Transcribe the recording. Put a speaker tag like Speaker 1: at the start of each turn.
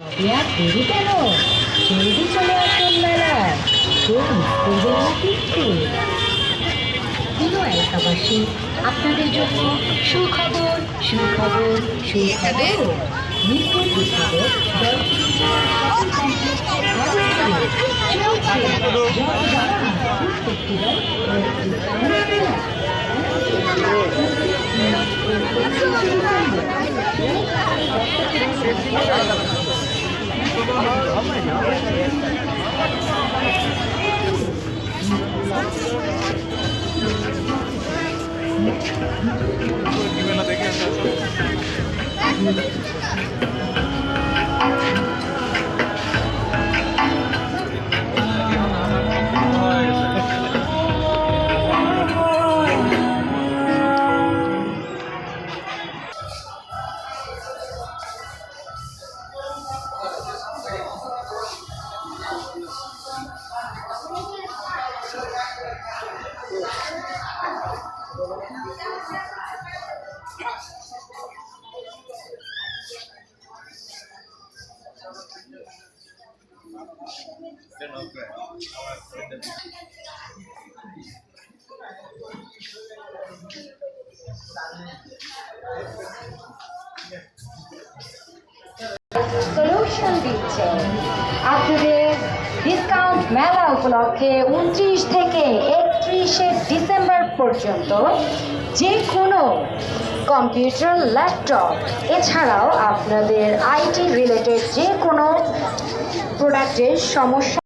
Speaker 1: তবে আর কেন? জলদি চলে আসুন মেলায় কেউ মিস কিন্তু এলাকাবাসী, আপনাদের জন্য সুখবর সুখবর সুখবর। মিরপুর বিভাগের সলিউশন দিচ্ছে। আপনাদের ডিসকাউন্ট মেলা উপলক্ষে উনত্রিশ থেকে একত্রিশে ডিসেম্বর পর্যন্ত যে কোনো কম্পিউটার, ল্যাপটপ, এছাড়াও আপনাদের আইটি রিলেটেড যে কোনো প্রোডাক্টের সমস্যা